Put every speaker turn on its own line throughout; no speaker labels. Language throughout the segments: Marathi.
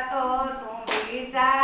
તો તું બી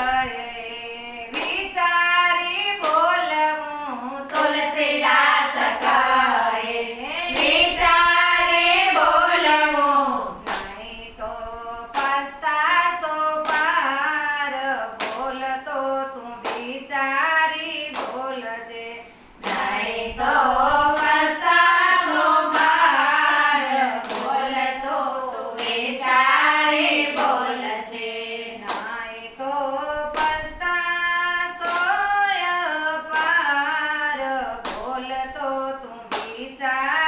Jaya तो तुम्हीचा